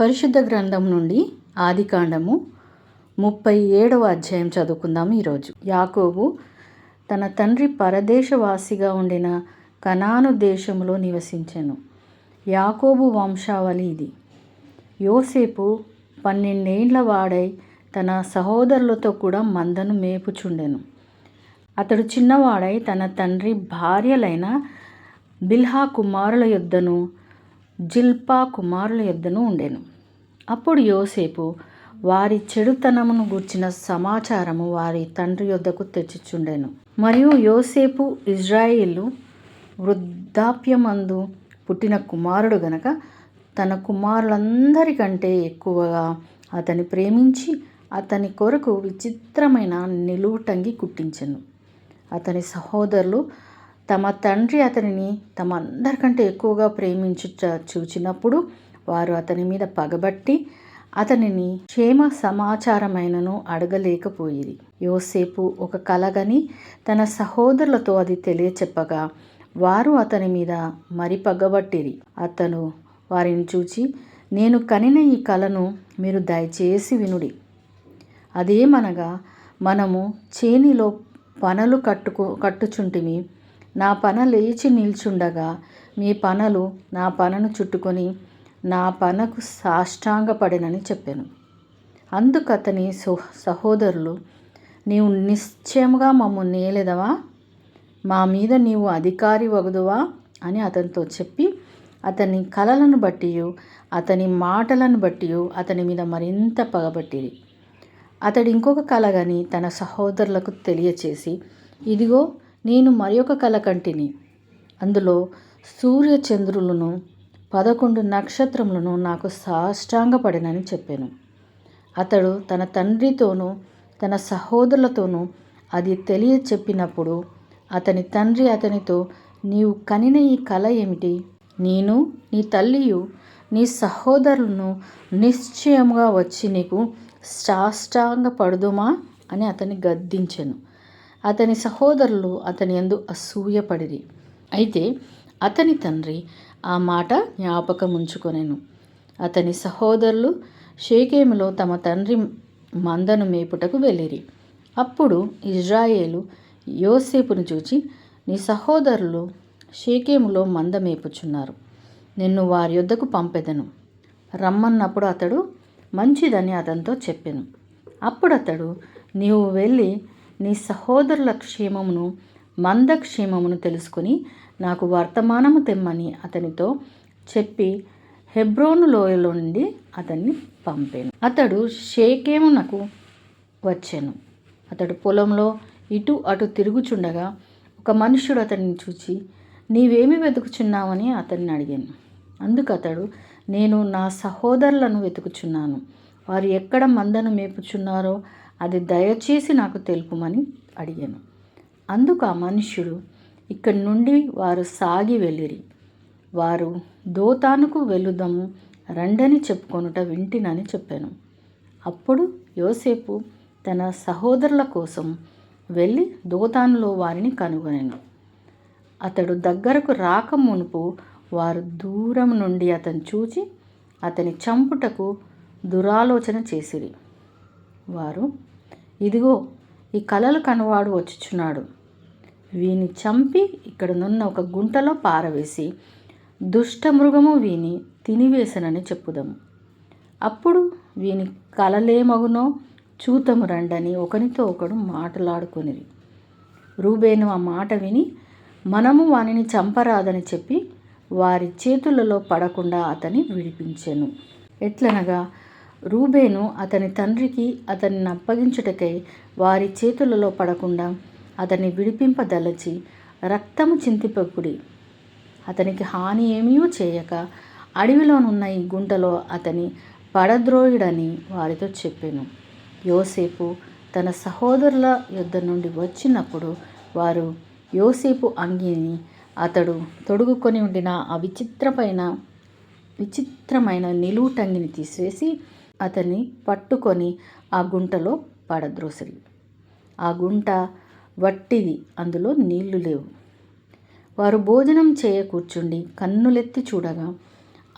పరిశుద్ధ గ్రంథం నుండి ఆదికాండము ముప్పై ఏడవ అధ్యాయం చదువుకుందాం ఈరోజు. యాకోబు తన తండ్రి పరదేశవాసిగా ఉండిన కనాను దేశంలో నివసించెను. యాకోబు వంశావళి ఇది. యోసేపు పన్నెండేండ్ల వాడై తన సహోదరులతో కూడా మందను మేపుచుండెను. అతడు చిన్నవాడై తన తండ్రి భార్యలైన బిల్హా కుమారుల యొద్దను జిల్పా కుమారుల యొద్దను ఉండెను. అప్పుడు యోసేపు వారి చెడుతనమును గూర్చిన సమాచారము వారి తండ్రి యొద్దకు తెచ్చిచుండెను. మరియు యోసేపు ఇజ్రాయిలు వృద్ధాప్యమందు పుట్టిన కుమారుడు గనక తన కుమారులందరికంటే ఎక్కువగా అతని ప్రేమించి అతని కొరకు విచిత్రమైన నిలువుటంగి కుట్టించెను. అతని సహోదరులు తమ తండ్రి అతనిని తమ అందరికంటే ఎక్కువగా ప్రేమించుట చూచినప్పుడు వారు అతని మీద పగబట్టి అతనిని క్షేమ సమాచారమైనను అడగలేకపోయిరి. యోసేపు ఒక కలగని తన సహోదరులతో అది తెలియచెప్పగా వారు అతని మీద మరి పగబట్టిరి. అతను వారిని చూచి నేను కనిన ఈ కలను మీరు దయచేసి వినుడి. అదేమనగా మనము చేనిలో పనలు కట్టుకు కట్టుచుంటిమి. నా పన లేచి నిల్చుండగా మీ పనలు నా పనను చుట్టుకొని నా పనకు సాష్టాంగపడినని చెప్పాను. అందుకు అతని సహోదరులు నీవు నిశ్చయముగా మమ్మల్ని నేలేదవా మా మీద నీవు అధికారి వగదువా? అని అతనితో చెప్పి అతని కలలను బట్టి అతని మాటలను బట్టి అతని మీద మరింత పగబట్టిరి. అతడు ఇంకొక కలగని తన సహోదరులకు తెలియచేసి ఇదిగో నేను మరి ఒక కంటిని. అందులో సూర్య చంద్రులను పదకొండు నక్షత్రములను నాకు సాష్టాంగపడినని చెప్పాను. అతడు తన తండ్రితోనూ తన సహోదరులతోనూ అది తెలియ చెప్పినప్పుడు అతని తండ్రి అతనితో నీవు కనిన ఈ కళ ఏమిటి? నేను నీ తల్లియు నీ సహోదరులను నిశ్చయముగా వచ్చి నీకు సాష్టాంగ పడుదుమా అని అతని గద్దించెను. అతని సహోదరులు అతని ఎందు అసూయపడిరి. అయితే అతని తండ్రి ఆ మాట జ్ఞాపకం ఉంచుకొనెను. అతని సహోదరులు షేకేములో తమ తండ్రి మందను మేపుటకు వెళ్ళిరి. అప్పుడు ఇజ్రాయేలు యోసేపును చూచి నీ సహోదరులు షేకేములో మంద మేపుచున్నారు. నిన్ను వారి యొద్దకు పంపెదను. రమ్మన్నప్పుడు అతడు మంచిదని అతనితో చెప్పాను. అప్పుడు అతడు నీవు వెళ్ళి నీ సహోదరుల క్షేమమును మంద క్షేమమును తెలుసుకుని నాకు వర్తమానము తెమ్మని అతనితో చెప్పి హెబ్రోను లోయలో నుండి అతన్ని పంపాను. అతడు షేకేమునకు వచ్చాను. అతడు పొలంలో ఇటు అటు తిరుగుచుండగా ఒక మనుష్యుడు అతన్ని చూచి నీవేమి వెతుకుచున్నావని అతన్ని అడిగాను. అందుకు అతడు నేను నా సహోదరులను వెతుకుచున్నాను. వారు ఎక్కడ మందను మేపుచున్నారో అది దయచేసి నాకు తెలుపుమని అడిగాను. అందుకు ఆ మనుష్యుడు ఇక్కడి నుండి వారు సాగి వెళ్ళిరి. వారు దోతానుకు వెళుదాము రండని చెప్పుకొనుట వింటినని చెప్పాను. అప్పుడు యోసేపు తన సహోదరుల కోసం వెళ్ళి దోతానులో వారిని కనుగొనెను. అతడు దగ్గరకు రాక మునుపు వారు దూరం నుండి అతను చూచి అతని చంపుటకు దురాలోచన చేసిరి. వారు ఇదిగో ఈ కలలు కనువాడు వచ్చుచున్నాడు. వీని చంపి ఇక్కడనున్న ఒక గుంటలో పారవేసి దుష్టమృగము వీని తినివేసనని చెప్పుదాము. అప్పుడు వీని కలలేమగునో చూతము రండని ఒకనితో ఒకడు మాటలాడుకొనిరి. రూబేను ఆ మాట విని మనము వానిని చంపరాదని చెప్పి వారి చేతులలో పడకుండా అతని విడిపించెను. ఎట్లనగా రూబేను అతని తండ్రికి అతన్ని అప్పగించుటకై వారి చేతులలో పడకుండా అతన్ని విడిపింపదలచి రక్తము చింతిపకుడి అతనికి హాని ఏమీ చేయక అడవిలోనున్న ఈ గుంటలో అతని పడద్రోయుడని వారితో చెప్పాను. యోసేపు తన సహోదరుల యుద్ధ నుండి వచ్చినప్పుడు వారు యోసేపు అంగిని అతడు తొడుగుకొని ఉండిన ఆ విచిత్రమైన విచిత్రమైన నిలువుటంగిని తీసివేసి అతన్ని పట్టుకొని ఆ గుంటలో పడద్రోసిరి ఆ గుంట వట్టిది అందులో నీళ్ళు లేవు. వారు భోజనం చేయ కూర్చుండి కన్నులెత్తి చూడగా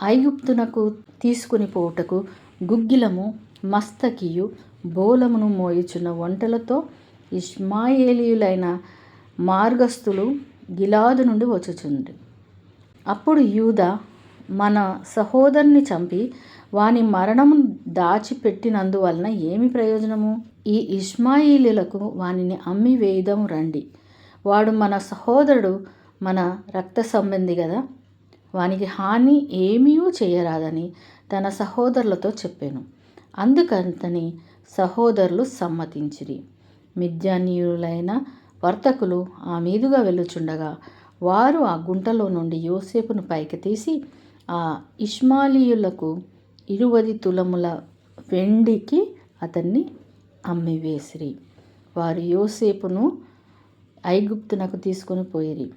ఐగుప్తునకు తీసుకుని పోవుటకు గుగ్గిలము మస్తకియు బోలమును మోయుచున్న వంటలతో ఇష్మాయేలీయులైన మార్గస్థులు గిలాదు నుండి వచ్చుచుండ్రి. అప్పుడు యూదా మన సహోదరుని చంపి వాని మరణము దాచిపెట్టినందువలన ఏమి ప్రయోజనము? ఈ ఇస్మాయిలులకు వానిని అమ్మి వేయుదం రండి. వాడు మన సహోదరుడు మన రక్త సంబంధి కదా వానికి హాని ఏమీ చేయరాదని తన సహోదరులతో చెప్పాను. అందుకంతని సహోదరులు సమ్మతించిరి. మిద్యానీయులైన వర్తకులు ఆ మీదుగా వెళ్ళుచుండగా వారు ఆ గుంటలో నుండి యోసేపును పైకి తీసి ఆ ఇష్మాలీయులకు ఇరువది తులముల వెండికి అతన్ని అమ్మివేసిరి. వారు యోసేపును ఐగుప్తునకు తీసుకొని పోయిరి.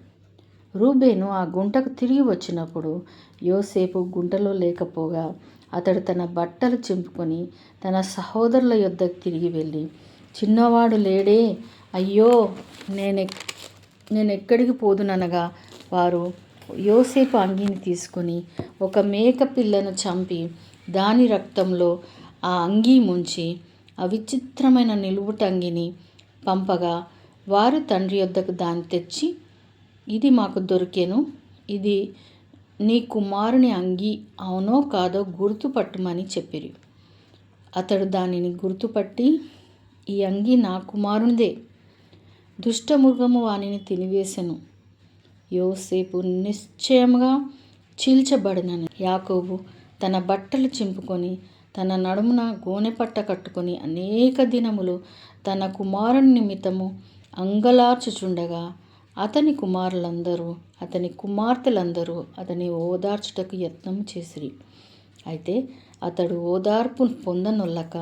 రూబేను ఆ గుంటకు తిరిగి వచ్చినప్పుడు యోసేపు గుంటలో లేకపోగా అతడు తన బట్టలు చింపుకొని తన సహోదరుల యొద్దకు తిరిగి వెళ్ళి చిన్నవాడు లేడే. అయ్యో నేను నేను ఎక్కడికి పోదుననగా వారు యోసేపు అంగీని తీసుకొని ఒక మేక పిల్లను చంపి దాని రక్తంలో ఆ అంగీ ముంచి అవిచిత్రమైన నిలువుటంగిని పంపగా వారు తండ్రి యొద్దకు దాన్ని తెచ్చి ఇది మాకు దొరికెను. ఇది నీ కుమారుని అంగి అవునో కాదో గుర్తుపట్టుమని చెప్పిరి. అతడు దానిని గుర్తుపట్టి ఈ అంగి నా కుమారునిదే. దుష్టమృగము వానిని తినివేశను యోసేపు నిశ్చయముగా చీల్చబడినను. యాకోబు తన బట్టలు చింపుకొని తన నడుమున గోనెపట్ట కట్టుకొని అనేక దినములు తన కుమారుని నిమిత్తము అంగలార్చుచుండగా అతని కుమారులందరూ అతని కుమార్తెలందరూ అతని ఓదార్చుటకు యత్నం చేసిరి. అయితే అతడు ఓదార్పు పొందనొల్లక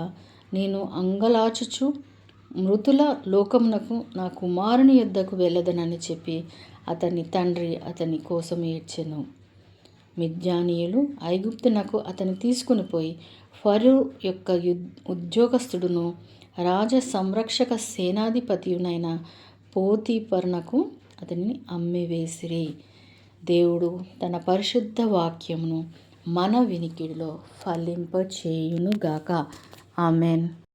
నేను అంగలాచుచు మృతుల లోకమునకు నా కుమారుని యొద్దకు వెళ్ళదనని చెప్పి అతని తండ్రి అతని కోసం ఏడ్చెను. మిద్యానీయులు ఐగుప్తునకు అతని తీసుకుని పోయి ఫరు యొక్క యుద్ రాజ సంరక్షక సేనాధిపతియునైన పోతీపర్నకు అతన్ని అమ్మివేసిరి. దేవుడు తన పరిశుద్ధ వాక్యమును మన వినికిడిలో ఫలింప చేయునుగాక ఆమెన్.